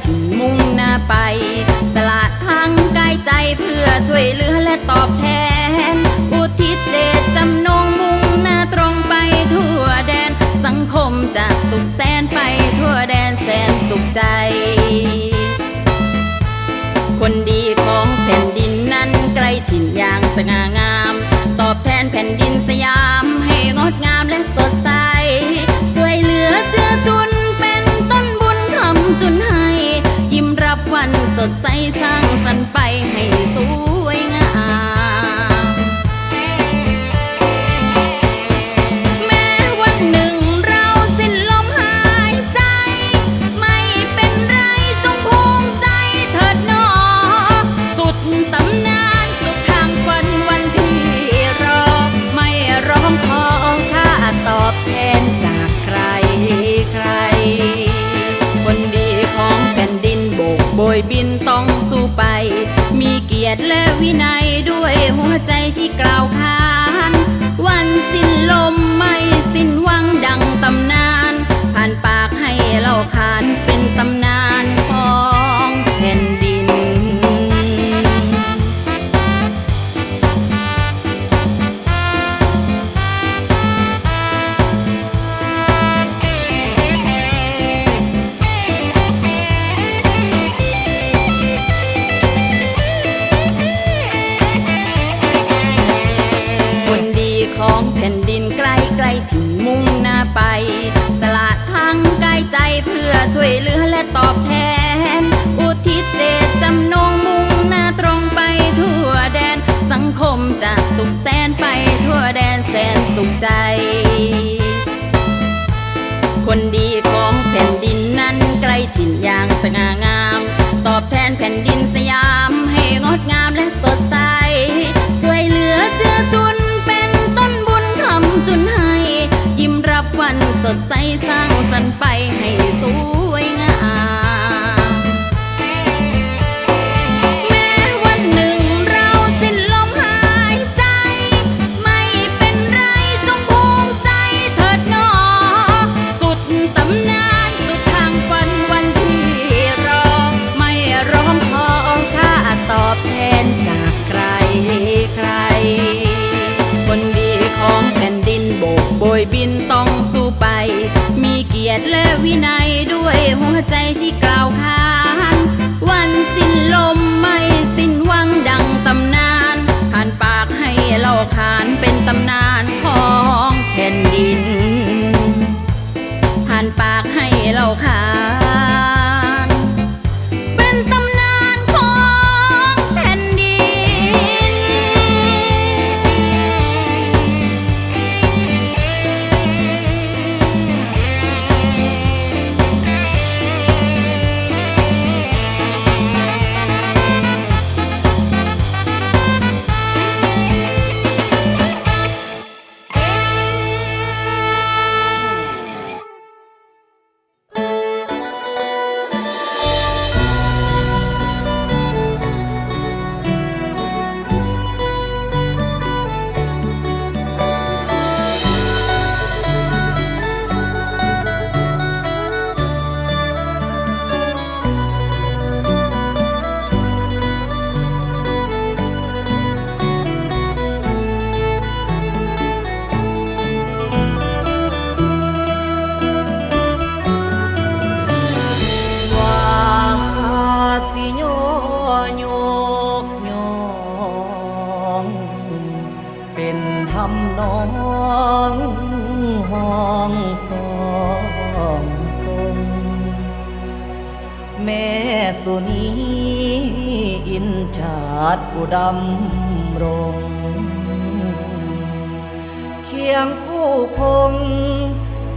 แผ่นดินไกลไกลที่มุ่งหน้าไป สละทั้งกายใจเพื่อช่วยเหลือและตอบแทน อุทิศเจตจำนงมุ่งหน้าตรงไปทั่วแดน สังคมจะสุขแสนไปทั่วแดนแสนสุขใจ คนดีของแผ่นดินนั้นไกลถิ่นอย่างสง่างาม ตอบแทนแผ่นดินสยาม ดใมีเกียรติและวินัยด้วยหัวใจที่กล่าวขาน วันสิ้นลมไม่สิ้นหวังดังตำนาน ผ่านปากให้เล่าขานเป็นตำนานของแผ่นดินคน ใจเพื่อช่วยเหลือและตอบแทน อุทิศเจตจำนงมุ่งหน้าตรงไปทั่วแดน สังคมจะสุขแสนไปทั่วแดนแสนสุขใจ คนดีของแผ่นดินนั้นไกล้ถิ่นอย่างสง่างาม ตอบแทนแผ่นดินสยาม ดใสสร้างสรรค์ไปให้สูง ตำนาน น้องห้องสองทรงแม่สุนีอินชาติอุดำรงเคียงคู่คง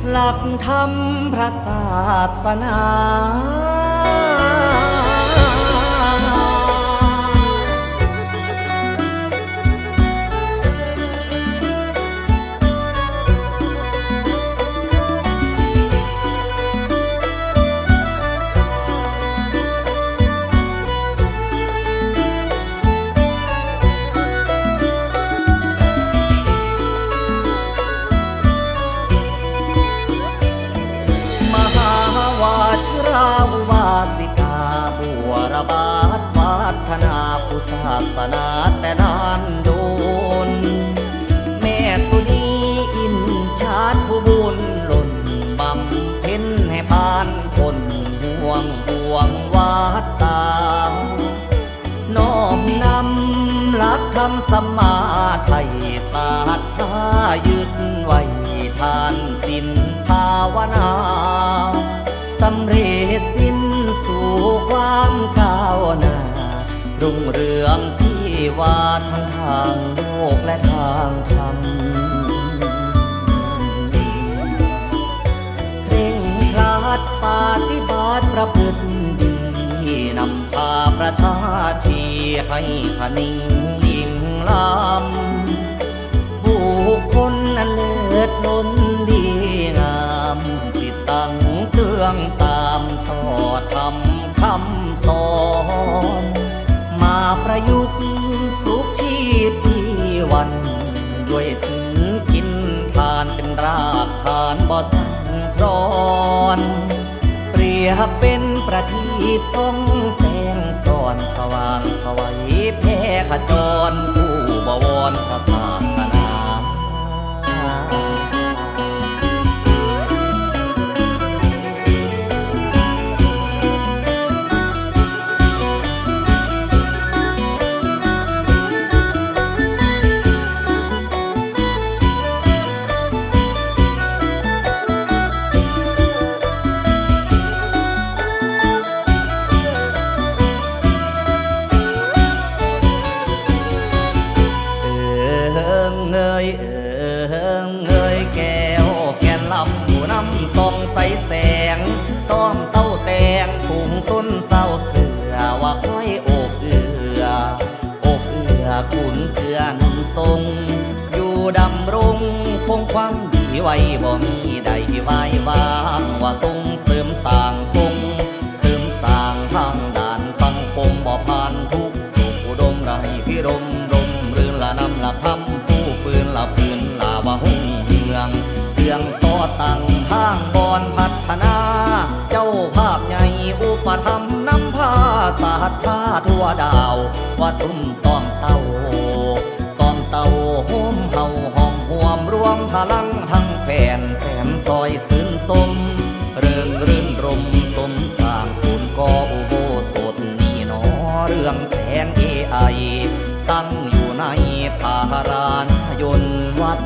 หลักธรรมพระศาสนา สนาแต่นานโดน แม่สุนีอินชาติผู้บุญหล่นบำเพ็ญให้ผ่านคนห่วงห่วงวาดตาน้อมนำหลักธรรมสมาไทยศาสตายึดไว้ทานสินภาวนา ว่าทั้งทางโลกและทางธรรมเคร่งครัดปฏิบัติประพฤติดีนำพาประชาชีให้พนิ่งยิ่งล้ำบุคคลอันเลิศล้นดีงามติดตั้งเครื่องตามต่อทำคำสอน ประยุกต์ปลุกชีพที่วัน ด้วยสินกินทานเป็นรากฐานบ่สั่นครอนเปรียบเป็นประทีปทรงแสงสอนสว่างสวัยแพ่ขจรผู้บวรพระ อขุนเกลือนุนทรง อยู่ดำรงคงความดีไว้บ่มีใดไว้วางว่าทรงเสริมสร้างทรงเสริมสร้างทางด่านสังคมบ่ผ่านทุกสุขดมไรพิรมรมรื่นละนำละทำผู้ฟืนละพื้นละว่าหุ่งเมืองเรื่องต่อตั้งทางบอนพัฒนา เจ้าภาพใหญ่อุปธรรมนำพาสาาทั่วดาว ว่าตุ้มต้องเต้าต้องเต้าโฮมเฮาห้องห่วมรวมพลังทั้งแผ่นแสมซอยซึ้นสม เริงรื่นรมสมสร้างคุณก็อุโบสถนี่นอเรื่องแสนเอไอตั้งอยู่ในพารานยนต์วัด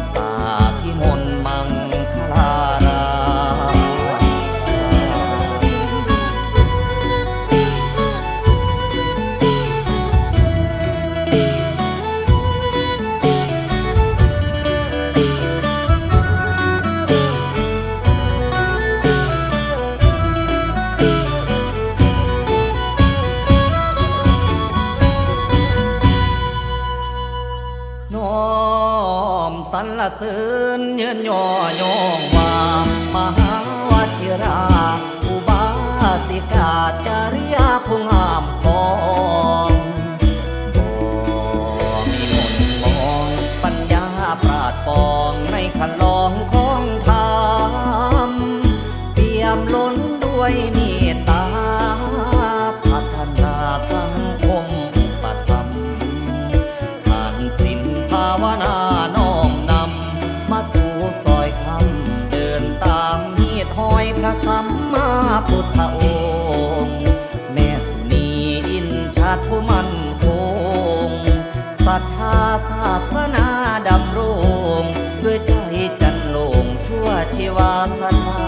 เสริญยืนย่อย สนาดำรงด้วยใจจันโลงชั่วชีวาสถา